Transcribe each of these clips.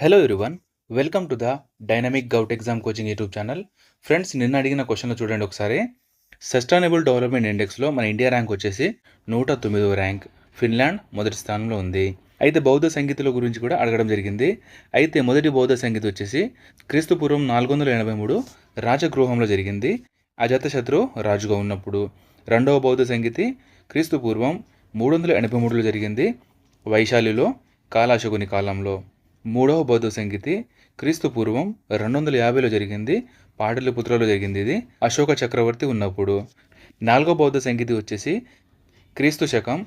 Hello everyone welcome to the dynamic govt exam coaching YouTube channel friends నిన్న అడిగిన క్వశ్చన్లు చూడండి ఒకసారి. సస్టైనబుల్ డెవలప్మెంట్ ఇండెక్స్లో మన ఇండియా ర్యాంక్ వచ్చేసి నూట తొమ్మిదవ ర్యాంక్ ఫిన్లాండ్ మొదటి స్థానంలో ఉంది. అయితే బౌద్ధ సంగీతుల గురించి కూడా అడగడం జరిగింది. అయితే మొదటి బౌద్ధ సంగీత వచ్చేసి క్రీస్తు పూర్వం నాలుగు వందల ఎనభై మూడు రాజగృహంలో జరిగింది. అజాతశత్రు రాజుగా ఉన్నప్పుడు. రెండవ బౌద్ధ సంగీతి క్రీస్తు పూర్వం మూడు వందల ఎనభై మూడులో జరిగింది. వైశాలిలో కాలాశకుని కాలంలో. మూడవ బౌద్ధ సంగీతి క్రీస్తు పూర్వం రెండు వందల యాభైలో జరిగింది పాటలిపుత్రలో జరిగింది ఇది అశోక చక్రవర్తి ఉన్నప్పుడు. నాలుగో బౌద్ధ సంగీతి వచ్చేసి క్రీస్తు శకం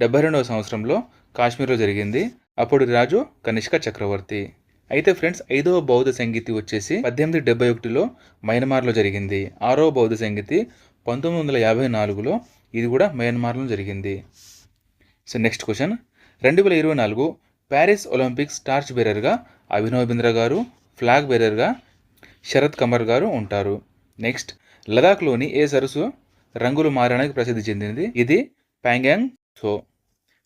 డెబ్బై రెండవ సంవత్సరంలో కాశ్మీర్లో జరిగింది అప్పుడు రాజు కనిష్క చక్రవర్తి. అయితే ఫ్రెండ్స్ ఐదవ బౌద్ధ సంగీతి వచ్చేసి పద్దెనిమిది డెబ్బై ఒకటిలో మయన్మార్లో జరిగింది. ఆరవ బౌద్ధ సంగీతి పంతొమ్మిది వందల యాభై నాలుగులో ఇది కూడా మయన్మార్లో జరిగింది. So next question. రెండు వేల ఇరవై నాలుగు ప్యారిస్ ఒలింపిక్స్ టార్చ్ బేరర్గా అభినవ్ బింద్రా గారు ఫ్లాగ్ బేరర్గా శరత్ కమర్ గారు ఉంటారు. నెక్స్ట్ లదాఖ్లోని ఏ సరస్సు రంగులు మారడానికి ప్రసిద్ధి చెందింది? ఇది ప్యాంగ్యాంగ్ సో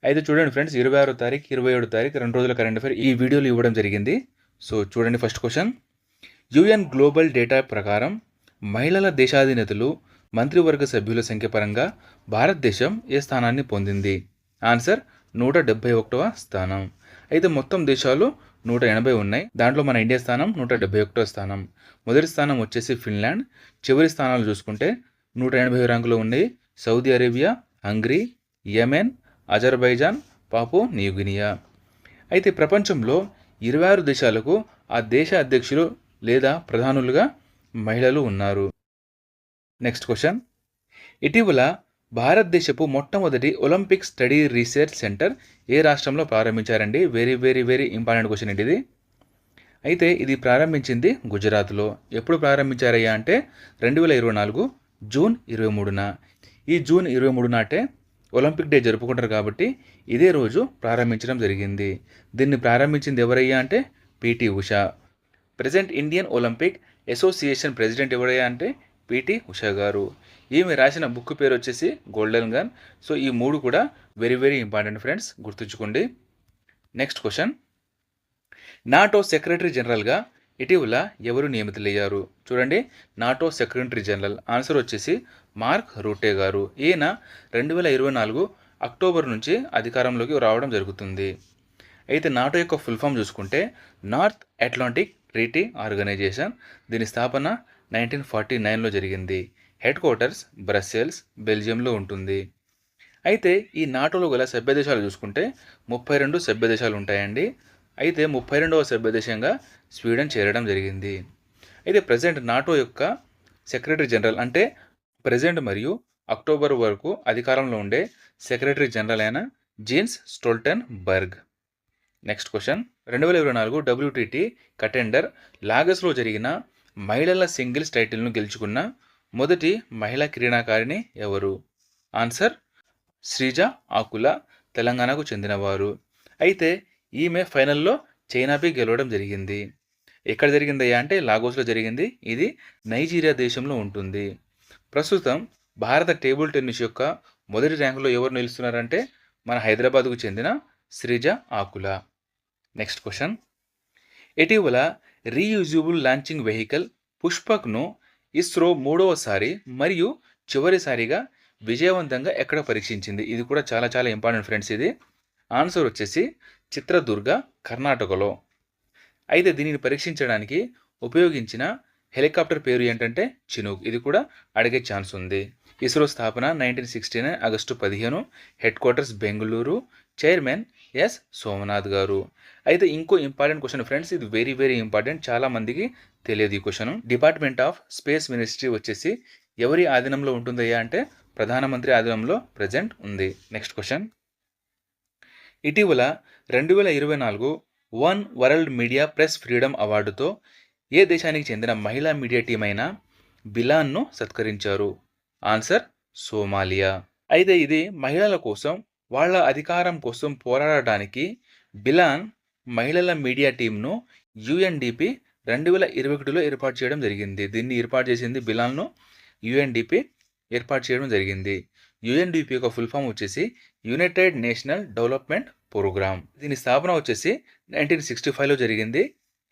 అయితే చూడండి ఫ్రెండ్స్ ఇరవై ఆరో తారీఖు ఇరవై ఏడో తారీఖు రెండు రోజుల కరెంట్ అఫైర్ ఈ వీడియోలు ఇవ్వడం జరిగింది. సో చూడండి first question UN global data ప్రకారం మహిళల దేశాధినేతలు మంత్రివర్గ సభ్యుల సంఖ్య పరంగా భారతదేశం ఏ స్థానాన్ని పొందింది? ఆన్సర్ నూట డెబ్బై ఒకటవ స్థానం. అయితే మొత్తం దేశాలు నూట ఎనభై ఉన్నాయి. దాంట్లో మన ఇండియా స్థానం నూట డెబ్బై ఒకటో స్థానం. మొదటి స్థానం వచ్చేసి ఫిన్లాండ్. చివరి స్థానాలు చూసుకుంటే నూట ఎనభై ర్యాంకులో ఉన్నాయి Saudi Arabia Hungary Yemen Azerbaijan Papua new guinea అయితే ప్రపంచంలో ఇరవై ఆరు దేశాలకు ఆ దేశ అధ్యక్షులు లేదా ప్రధానులుగా మహిళలు ఉన్నారు. Next question. ఇటీవల భారతదేశపు మొట్టమొదటి ఒలింపిక్ స్టడీ రీసెర్చ్ సెంటర్ ఏ రాష్ట్రంలో ప్రారంభించారండి? Very very very important question ఇది. అయితే ఇది ప్రారంభించింది గుజరాత్లో. ఎప్పుడు ప్రారంభించారయ్యా అంటే రెండు వేల ఇరవై నాలుగు జూన్ ఇరవై మూడున. ఈ జూన్ ఇరవై మూడు నాటే ఒలింపిక్ డే జరుపుకుంటారు కాబట్టి ఇదే రోజు ప్రారంభించడం జరిగింది. దీన్ని ప్రారంభించింది ఎవరయ్యా అంటే PT Usha. Present Indian Olympic association president ఎవరయ్యా అంటే పిటి ఉషా గారు. ఈమె రాసిన బుక్ పేరు వచ్చేసి గోల్డెన్ గన్ సో ఈ మూడు కూడా వెరీ వెరీ ఇంపార్టెంట్ ఫ్రెండ్స్ గుర్తుంచుకోండి. నెక్స్ట్ క్వశ్చన్ నాటో సెక్రటరీ జనరల్గా ఇటీవల ఎవరు నియమితులయ్యారు? చూడండి. NATO secretary general. ఆన్సర్ వచ్చేసి మార్క్ రూటే గారు. ఈయన రెండు వేల ఇరవై నాలుగు అక్టోబర్ నుంచి అధికారంలోకి రావడం జరుగుతుంది. అయితే నాటో యొక్క ఫుల్ ఫామ్ చూసుకుంటే నార్త్ అట్లాంటిక్ ట్రీటీ ఆర్గనైజేషన్ దీని స్థాపన నైన్టీన్ ఫార్టీ నైన్లో జరిగింది. హెడ్ క్వార్టర్స్ బ్రస్సెల్స్ బెల్జియంలో ఉంటుంది. అయితే ఈ నాటోలో గల సభ్య దేశాలు చూసుకుంటే ముప్పై రెండు సభ్య దేశాలు ఉంటాయండి. అయితే ముప్పై రెండవ సభ్య దేశంగా స్వీడన్ చేరడం జరిగింది. అయితే ప్రజెంట్ నాటో యొక్క సెక్రటరీ జనరల్ అంటే ప్రజెంట్ మరియు అక్టోబర్ వరకు అధికారంలో ఉండే సెక్రటరీ జనరల్ అయిన Jens Stoltenberg next question. రెండు వేల ఇరవై నాలుగు డబ్ల్యూటీటీ కటెండర్ లాగస్లో జరిగిన మహిళల సింగిల్స్ టైటిల్ను గెలుచుకున్న మొదటి మహిళా క్రీడాకారిణి ఎవరు? ఆన్సర్ శ్రీజ ఆకుల తెలంగాణకు చెందినవారు. అయితే ఈమె ఫైనల్లో చైనాపై గెలవడం జరిగింది. ఎక్కడ జరిగిందయ్యా అంటే లాగోస్లో జరిగింది. ఇది నైజీరియా దేశంలో ఉంటుంది. ప్రస్తుతం భారత టేబుల్ టెన్నిస్ యొక్క మొదటి ర్యాంకులో ఎవరు నిలుస్తున్నారంటే మన హైదరాబాద్కు చెందిన శ్రీజ ఆకుల. Next question. ఇటీవల రీయూజబుల్ లాంచింగ్ వెహికల్ పుష్పక్ను ఇస్రో మూడవసారి మరియు చివరిసారిగా విజయవంతంగా ఎక్కడ పరీక్షించింది? ఇది కూడా చాలా చాలా ఇంపార్టెంట్ ఫ్రెండ్స్ ఇది. ఆన్సర్ వచ్చేసి చిత్రదుర్గ కర్ణాటకలో. అయితే దీనిని పరీక్షించడానికి ఉపయోగించిన హెలికాప్టర్ పేరు ఏంటంటే చినూక్. ఇది కూడా అడిగే ఛాన్స్ ఉంది. ఇస్రో స్థాపన నైన్టీన్ సిక్స్టీ నైన్ ఆగస్టు పదిహేను. Headquarters Bengaluru. Chairman S Somanath garu. అయితే ఇంకో ఇంపార్టెంట్ క్వశ్చన్ ఫ్రెండ్స్ ఇది వెరీ వెరీ ఇంపార్టెంట్ చాలా మందికి తెలియదు ఈ question department of space ministry వచ్చేసి ఎవరి ఆధీనంలో ఉంటుందయ్యా అంటే ప్రధానమంత్రి ఆధీనంలో ప్రజెంట్ ఉంది. నెక్స్ట్ క్వశ్చన్ ఇటీవల రెండు వేల ఇరవై నాలుగు one world media press freedom అవార్డుతో ఏ దేశానికి చెందిన మహిళా మీడియా టీం అయిన బిలాన్ను సత్కరించారు? Answer Somalia. అయితే ఇది మహిళల కోసం వాళ్ళ అధికారం కోసం పోరాడటానికి బిలాన్ మహిళల మీడియా టీంను యుఎన్డిపి రెండు వేల ఇరవై ఒకటిలో ఏర్పాటు చేయడం జరిగింది. దీన్ని ఏర్పాటు చేసింది బిలాన్ను యుఎన్డిపి ఏర్పాటు చేయడం జరిగింది. యుఎన్డిపి యొక్క ఫుల్ ఫామ్ వచ్చేసి యునైటెడ్ నేషనల్ డెవలప్మెంట్ ప్రోగ్రామ్. దీని స్థాపన వచ్చేసి నైన్టీన్ సిక్స్టీ ఫైవ్లో జరిగింది.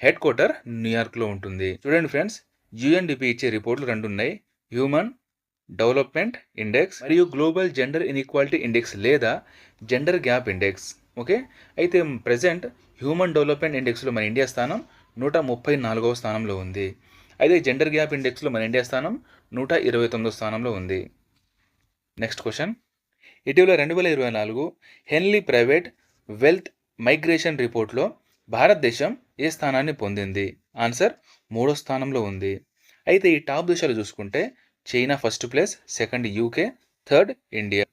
హెడ్ క్వార్టర్ న్యూయార్క్లో ఉంటుంది. చూడండి ఫ్రెండ్స్ యుఎన్డిపి ఇచ్చే రిపోర్ట్లు రెండు ఉన్నాయి హ్యూమన్ డెవలప్మెంట్ ఇండెక్స్ మరియు గ్లోబల్ జెండర్ ఇన్ఈక్వాలిటీ ఇండెక్స్ లేదా జెండర్ గ్యాప్ ఇండెక్స్. ఓకే? అయితే ప్రజెంట్ హ్యూమన్ డెవలప్మెంట్ ఇండెక్స్లో మన ఇండియా స్థానం నూట ముప్పై నాలుగవ స్థానంలో ఉంది. అయితే జెండర్ గ్యాప్ ఇండెక్స్లో మన ఇండియా స్థానం నూట ఇరవై తొమ్మిదో స్థానంలో ఉంది. Next question. ఇటీవల రెండు వేల ఇరవై నాలుగు హెన్లీ ప్రైవేట్ వెల్త్ మైగ్రేషన్ రిపోర్ట్లో భారతదేశం ఏ స్థానాన్ని పొందింది? ఆన్సర్ మూడో స్థానంలో ఉంది. అయితే ఈ టాప్ దేశాలు చూసుకుంటే China first place second UK third India.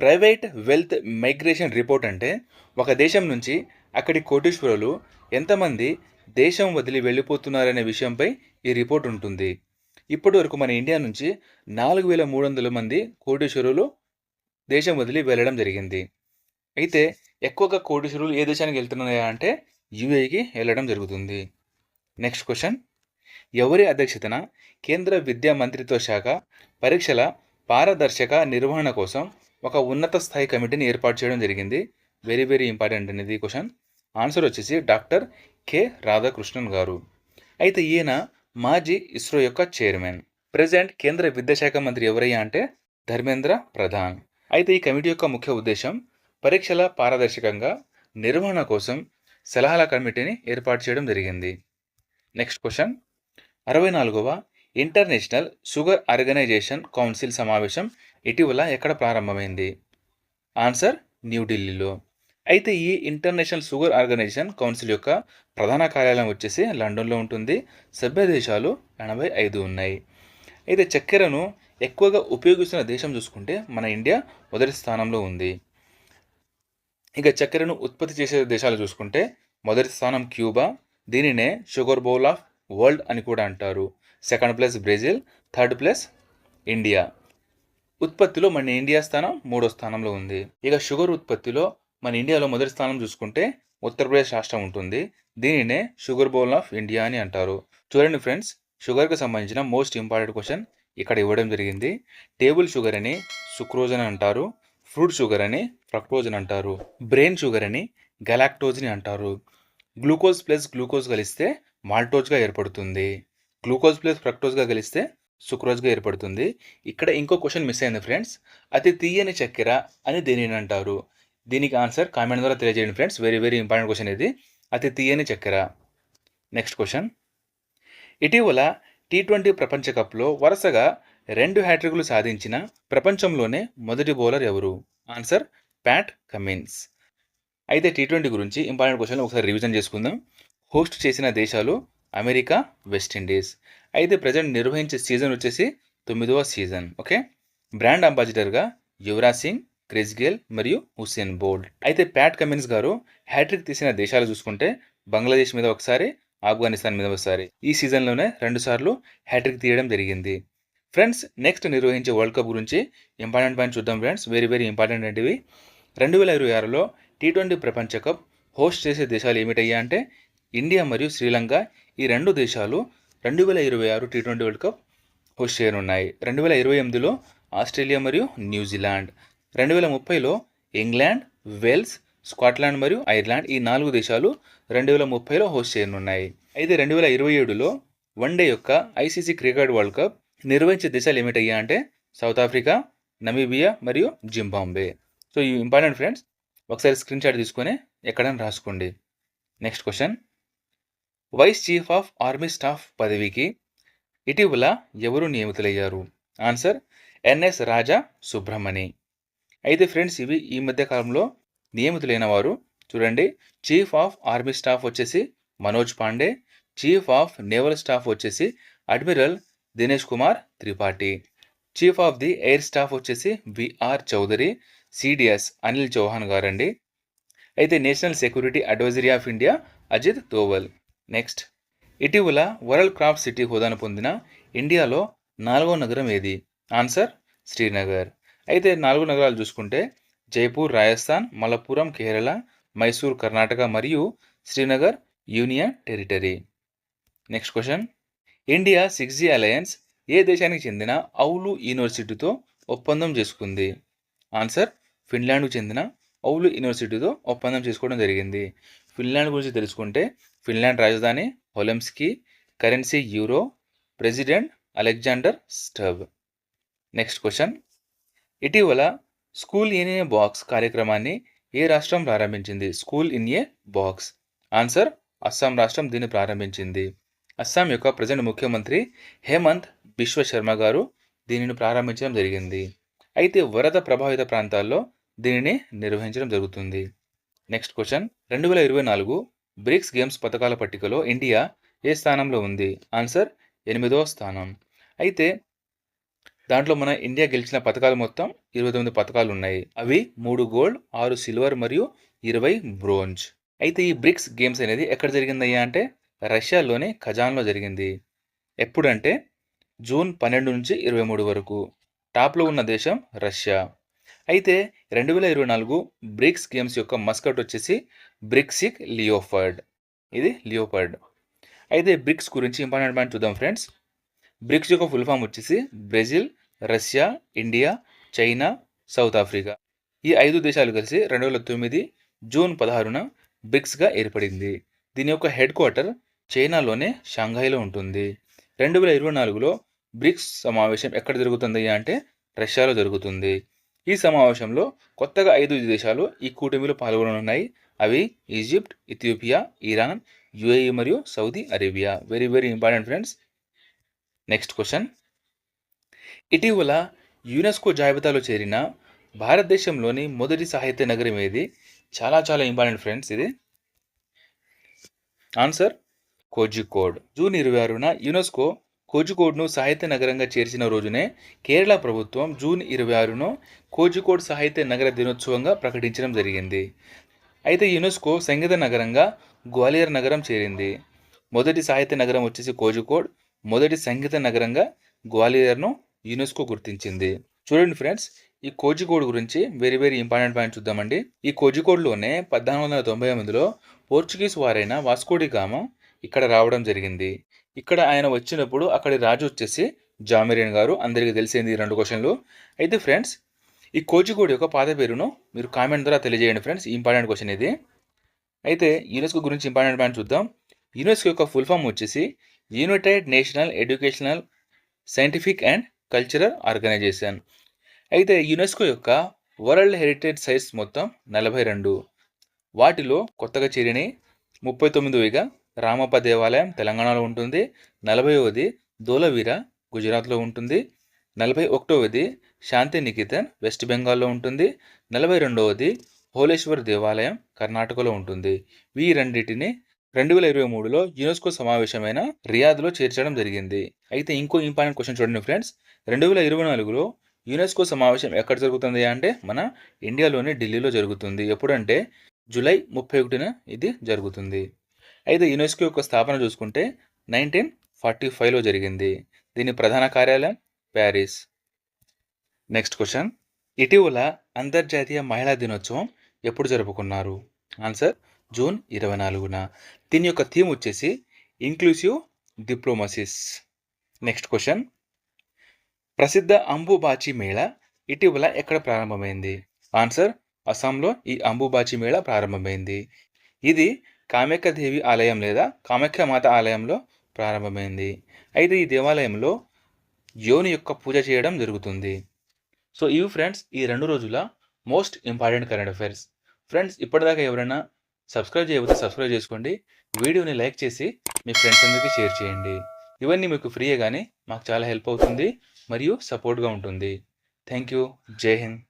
Private wealth migration report అంటే ఒక దేశం నుంచి అక్కడి కోటీశ్వరులు ఎంతమంది దేశం వదిలి వెళ్ళిపోతున్నారనే విషయంపై ఈ రిపోర్ట్ ఉంటుంది. ఇప్పటి వరకు మన ఇండియా నుంచి నాలుగు వేల మూడు వందల మంది కోటీశ్వరులు దేశం వదిలి వెళ్ళడం జరిగింది. అయితే ఎక్కువగా కోటీశ్వరులు ఏ దేశానికి వెళ్తున్నాయా అంటే యుఏకి వెళ్ళడం జరుగుతుంది. Next question. ఎవరి అధ్యక్షతన కేంద్ర విద్యా మంత్రిత్వ శాఖ పరీక్షల పారదర్శక నిర్వహణ కోసం ఒక ఉన్నత స్థాయి కమిటీని ఏర్పాటు చేయడం జరిగింది. వెరీ వెరీ ఇంపార్టెంట్ అనేది క్వశ్చన్ ఆన్సర్ వచ్చేసి డాక్టర్ కె. రాధాకృష్ణన్ గారు. అయితే ఈయన మాజీ ఇస్రో యొక్క చైర్మన్. ప్రజెంట్ కేంద్ర విద్యాశాఖ మంత్రి ఎవరయ్యా అంటే ధర్మేంద్ర ప్రధాన్. అయితే ఈ కమిటీ యొక్క ముఖ్య ఉద్దేశం పరీక్షల పారదర్శకంగా నిర్వహణ కోసం సలహాల కమిటీని ఏర్పాటు చేయడం జరిగింది. నెక్స్ట్ క్వశ్చన్ అరవై నాలుగవ ఇంటర్నేషనల్ షుగర్ ఆర్గనైజేషన్ కౌన్సిల్ సమావేశం ఇటీవల ఎక్కడ ప్రారంభమైంది? ఆన్సర్ న్యూఢిల్లీలో అయితే ఈ ఇంటర్నేషనల్ షుగర్ ఆర్గనైజేషన్ కౌన్సిల్ యొక్క ప్రధాన కార్యాలయం వచ్చేసి లండన్లో ఉంటుంది. సభ్య దేశాలు ఎనభై ఐదు ఉన్నాయి. అయితే చక్కెరను ఎక్కువగా ఉపయోగిస్తున్న దేశం చూసుకుంటే మన ఇండియా మొదటి స్థానంలో ఉంది. ఇక చక్కెరను ఉత్పత్తి చేసే దేశాలు చూసుకుంటే మొదటి స్థానం క్యూబా దీనినే షుగర్ బౌల్ ఆఫ్ వరల్డ్ అని కూడా అంటారు. Second place Brazil third place India. ఉత్పత్తిలో మన ఇండియా స్థానం మూడో స్థానంలో ఉంది. ఇక షుగర్ ఉత్పత్తిలో మన ఇండియాలో మొదటి స్థానం చూసుకుంటే ఉత్తరప్రదేశ్ రాష్ట్రం ఉంటుంది. దీనినే షుగర్ బౌల్ ఆఫ్ ఇండియా అని అంటారు. చూడండి ఫ్రెండ్స్ షుగర్కి సంబంధించిన మోస్ట్ ఇంపార్టెంట్ క్వశ్చన్ ఇక్కడ ఇవ్వడం జరిగింది. టేబుల్ షుగర్ అని సుక్రోజ్ అని అంటారు. ఫ్రూట్ షుగర్ అని ఫ్రక్టోజ్ అని అంటారు. బ్రెయిన్ షుగర్ అని గలాక్టోజ్ని అంటారు. గ్లూకోజ్ ప్లస్ గ్లూకోజ్ కలిస్తే మాల్టోజ్గా ఏర్పడుతుంది. గ్లూకోజ్ ప్లస్ ఫ్రక్టోజ్గా కలిస్తే సుక్రోజ్గా ఏర్పడుతుంది. ఇక్కడ ఇంకో క్వశ్చన్ మిస్ అయింది ఫ్రెండ్స్. అతి తీయని చక్కెర అని దేనిని అంటారు. దీనికి ఆన్సర్ కామెంట్ ద్వారా తెలియజేయండి friends. Very very important question ఇది. అతి తీయని చక్కెర. నెక్స్ట్ క్వశ్చన్ ఇటీవల టీ ట్వంటీ ప్రపంచ కప్లో వరుసగా రెండు హ్యాట్రిక్లు సాధించిన ప్రపంచంలోనే మొదటి బౌలర్ ఎవరు? ఆన్సర్ ప్యాట్ కమిన్స్ అయితే టీ ట్వంటీ గురించి ఇంపార్టెంట్ క్వశ్చన్లు ఒకసారి రివిజన్ చేసుకుందాం. హోస్ట్ చేసిన దేశాలు అమెరికా వెస్టిండీస్ అయితే ప్రజెంట్ నిర్వహించే సీజన్ వచ్చేసి తొమ్మిదవ సీజన్ ఓకే? బ్రాండ్ అంబాసిడర్గా యువరాజ్ సింగ్ క్రిస్ గేల్ మరియు హుస్సేన్ బోల్డ్ అయితే ప్యాట్ కమిన్స్ గారు హ్యాట్రిక్ తీసిన దేశాలు చూసుకుంటే బంగ్లాదేశ్ మీద ఒకసారి ఆఫ్ఘనిస్తాన్ మీద ఒకసారి. ఈ సీజన్లోనే రెండుసార్లు హ్యాట్రిక్ తీయడం జరిగింది. ఫ్రెండ్స్ నెక్స్ట్ నిర్వహించే వరల్డ్ కప్ గురించి ఇంపార్టెంట్ పాయింట్ చూద్దాం ఫ్రెండ్స్. వెరీ వెరీ ఇంపార్టెంట్ ఏంటివి? రెండు వేల ఇరవై ఆరులో టీ ట్వంటీ ప్రపంచ కప్ హోస్ట్ చేసే దేశాలు ఏమిటయ్యా అంటే ఇండియా మరియు శ్రీలంక. ఈ రెండు దేశాలు రెండు వేల ఇరవై ఆరు T twenty world cup host చేయనున్నాయి. రెండు వేల ఇరవై ఎనిమిదిలో ఆస్ట్రేలియా మరియు న్యూజిలాండ్. రెండు వేల ముప్పైలో ఇంగ్లాండ్ వెల్స్ స్కాట్లాండ్ మరియు ఐర్లాండ్ ఈ నాలుగు దేశాలు రెండు వేల ముప్పైలో హోస్ట్ చేయనున్నాయి. అయితే రెండు వేల ఇరవై ఏడులో వన్డే యొక్క ఐసీసీ క్రికెట్ వరల్డ్ కప్ నిర్వహించే దేశాలు ఏమిటయ్యా అంటే సౌత్ ఆఫ్రికా నమీబియా మరియు జింబాంబే సో ఈ ఇంపార్టెంట్ ఫ్రెండ్స్ ఒకసారి స్క్రీన్ షాట్ తీసుకొని ఎక్కడైనా రాసుకోండి. Next question vice chief of army staff పదవికి ఇటీవల ఎవరు నియమితులయ్యారు? ఆన్సర్ ఎన్ఎస్ రాజా సుబ్రహ్మణి అయితే ఫ్రెండ్స్ ఇవి ఈ మధ్య కాలంలో నియమితులైన వారు. చూడండి చీఫ్ ఆఫ్ ఆర్మీ స్టాఫ్ వచ్చేసి Manoj Pande chief of naval staff వచ్చేసి admiral Dinesh Kumar Tripathi chief of the air staff వచ్చేసి విఆర్ చౌదరి సిడిఎస్ అనిల్ చౌహాన్ గారండి. అయితే national security advisory of India Ajit Doval. Next. ఇటీవల వరల్డ్ క్రాఫ్ట్ సిటీ హోదాను పొందిన ఇండియాలో నాలుగో నగరం ఏది? ఆన్సర్ శ్రీనగర్. అయితే నాలుగు నగరాలు చూసుకుంటే జైపూర్ రాజస్థాన్ మలప్పురం కేరళ మైసూర్ కర్ణాటక మరియు Srinagar union territory. Next question. India six G alliance ఏ దేశానికి చెందిన ఔలు యూనివర్సిటీతో ఒప్పందం చేసుకుంది? ఆన్సర్ ఫిన్లాండ్కు చెందిన ఔలు యూనివర్సిటీతో ఒప్పందం చేసుకోవడం జరిగింది. ఫిన్లాండ్ గురించి తెలుసుకుంటే ఫిన్లాండ్ రాజధాని ఒలెంస్కీ currency euro president Alexander Stubb next question. ఇటీవల స్కూల్ ఇన్ ఏ బాక్స్ కార్యక్రమాన్ని ఏ రాష్ట్రం ప్రారంభించింది? School in a box. Answer Assam రాష్ట్రం దీన్ని ప్రారంభించింది. అస్సాం యొక్క ప్రజెంట్ ముఖ్యమంత్రి హేమంత్ బిశ్వ శర్మ గారు దీనిని ప్రారంభించడం జరిగింది. అయితే వరద ప్రభావిత ప్రాంతాల్లో దీనిని నిర్వహించడం జరుగుతుంది. నెక్స్ట్ క్వశ్చన్ రెండు వేల ఇరవై నాలుగు బ్రిక్స్ గేమ్స్ పథకాల పట్టికలో ఇండియా ఏ స్థానంలో ఉంది? ఆన్సర్ ఎనిమిదవ స్థానం. అయితే దాంట్లో మన ఇండియా గెలిచిన పథకాలు మొత్తం ఇరవై తొమ్మిది పథకాలు ఉన్నాయి. అవి మూడు గోల్డ్ ఆరు సిల్వర్ మరియు ఇరవై బ్రోంజ్ అయితే ఈ బ్రిక్స్ గేమ్స్ అనేది ఎక్కడ జరిగిందయ్యా అంటే రష్యాలోని ఖజాన్లో జరిగింది. ఎప్పుడంటే జూన్ పన్నెండు నుంచి ఇరవై మూడు వరకు. టాప్లో ఉన్న దేశం రష్యా. అయితే రెండు వేల ఇరవై నాలుగు బ్రిక్స్ గేమ్స్ యొక్క మస్కట్ వచ్చేసి బ్రిక్సిక్ లియోఫర్డ్. ఇది లియోపర్డ్ అయితే బ్రిక్స్ గురించి ఇంపార్టెంట్ పాయింట్ చూద్దాం ఫ్రెండ్స్. బ్రిక్స్ యొక్క ఫుల్ ఫామ్ వచ్చేసి Brazil Russia India China South Africa. ఈ ఐదు దేశాలు కలిసి రెండు వేల తొమ్మిది జూన్ పదహారున బ్రిక్స్గా ఏర్పడింది. దీని యొక్క హెడ్ క్వార్టర్ చైనాలోనే షాంఘాయిలో ఉంటుంది. రెండు వేల ఇరవై నాలుగులో బ్రిక్స్ సమావేశం ఎక్కడ జరుగుతుంది అంటే రష్యాలో జరుగుతుంది. ఈ సమావేశంలో కొత్తగా ఐదు దేశాలు ఈ కూటమిలో పాల్గొననున్నాయి. అవి ఈజిప్ట్ ఇథియోపియా ఇరాన్ యుఏఈ మరియు Saudi Arabia. Very very important friends next question ఇటీవల యునెస్కో జాబితాలో చేరిన భారతదేశంలోని మొదటి సాహిత్య నగరం ఏది? చాలా చాలా ఇంపార్టెంట్ ఫ్రెండ్స్ ఇది. ఆన్సర్ కోజికోడ్ జూన్ ఇరవై ఆరున యునెస్కో కోజికోడ్ను సాహిత్య నగరంగా చేర్చిన రోజునే కేరళ ప్రభుత్వం జూన్ ఇరవై ఆరును కోజికోడ్ సాహిత్య నగర దినోత్సవంగా ప్రకటించడం జరిగింది. అయితే యునెస్కో సంగీత నగరంగా గ్వాలియర్ నగరం చేరింది. మొదటి సాహిత్య నగరం వచ్చేసి కోజికోడ్ మొదటి సంగీత నగరంగా గ్వాలియర్ను యునెస్కో గుర్తించింది. చూడండి ఫ్రెండ్స్ ఈ కోజికోడ్ గురించి వెరీ వెరీ ఇంపార్టెంట్ పాయింట్ చూద్దామండి. ఈ కోజికోడ్లోనే పద్నాలుగు వందల తొంభై ఎనిమిదిలో పోర్చుగీస్ వారైన వాస్కోడి గామ ఇక్కడ రావడం జరిగింది. ఇక్కడ ఆయన వచ్చినప్పుడు అక్కడి రాజు వచ్చేసి జామిరియన్ గారు అందరికీ తెలిసింది రెండు క్వశ్చన్లు. అయితే ఫ్రెండ్స్ ఈ కోచిగూడి యొక్క పాత పేరును మీరు కామెంట్ ద్వారా తెలియజేయండి ఫ్రెండ్స్. ఇంపార్టెంట్ క్వశ్చన్ ఇది. అయితే యునెస్కో గురించి ఇంపార్టెంట్ పాయింట్ చూద్దాం. యునెస్కో యొక్క ఫుల్ ఫామ్ వచ్చేసి United National Educational Scientific and Cultural Organization. అయితే యునెస్కో యొక్క వరల్డ్ హెరిటేజ్ సైట్స్ మొత్తం నలభై రెండు. వాటిలో కొత్తగా చేరిన ముప్పై తొమ్మిదివిగా రామప్ప దేవాలయం తెలంగాణలో ఉంటుంది. నలభైవది దోలవీర గుజరాత్లో ఉంటుంది. నలభై ఒకటవది శాంతి నికేతన్ వెస్ట్ బెంగాల్లో ఉంటుంది. నలభై రెండవది హోలేశ్వర్ దేవాలయం కర్ణాటకలో ఉంటుంది. ఈ రెండింటిని రెండు వేల ఇరవై మూడులో యునెస్కో సమావేశమైన రియాద్లో చేర్చడం జరిగింది. అయితే ఇంకో ఇంపార్టెంట్ క్వశ్చన్ చూడండి ఫ్రెండ్స్. రెండు వేల ఇరవై నాలుగులో యునెస్కో సమావేశం ఎక్కడ జరుగుతుంది అంటే మన ఇండియాలోని ఢిల్లీలో జరుగుతుంది. ఎప్పుడంటే జూలై ముప్పై ఒకటిన ఇది జరుగుతుంది. అయితే యునెస్కో యొక్క స్థాపన చూసుకుంటే నైన్టీన్ ఫార్టీ ఫైవ్లో జరిగింది. దీని ప్రధాన కార్యాలయం ప్యారిస్. Next question. ఇటీవల అంతర్జాతీయ మహిళా దినోత్సవం ఎప్పుడు జరుపుకున్నారు? ఆన్సర్ జూన్ ఇరవై నాలుగున. దీని యొక్క థీమ్ వచ్చేసి ఇంక్లూసివ్ డిప్లోమసిస్. Next question. ప్రసిద్ధ అంబుబాచి మేళ ఇటీవల ఎక్కడ ప్రారంభమైంది? ఆన్సర్ అస్సాంలో ఈ అంబుబాచి మేళ ప్రారంభమైంది. ఇది కామాఖ్యదేవి ఆలయం లేదా కామాఖ్య మాత ఆలయంలో ప్రారంభమైంది. అయితే ఈ దేవాలయంలో యోని యొక్క పూజ చేయడం జరుగుతుంది. సో ఇవి ఫ్రెండ్స్ ఈ రెండు రోజుల most important current affairs. Friends ఇప్పటిదాకా ఎవరైనా సబ్స్క్రైబ్ చేయకపోతే సబ్స్క్రైబ్ చేసుకోండి. వీడియోని లైక్ చేసి మీ ఫ్రెండ్స్ అందరికీ షేర్ చేయండి. ఇవన్నీ మీకు ఫ్రీయే కానీ మాకు చాలా హెల్ప్ అవుతుంది మరియు సపోర్ట్గా ఉంటుంది. థ్యాంక్ యూ జై హింద్.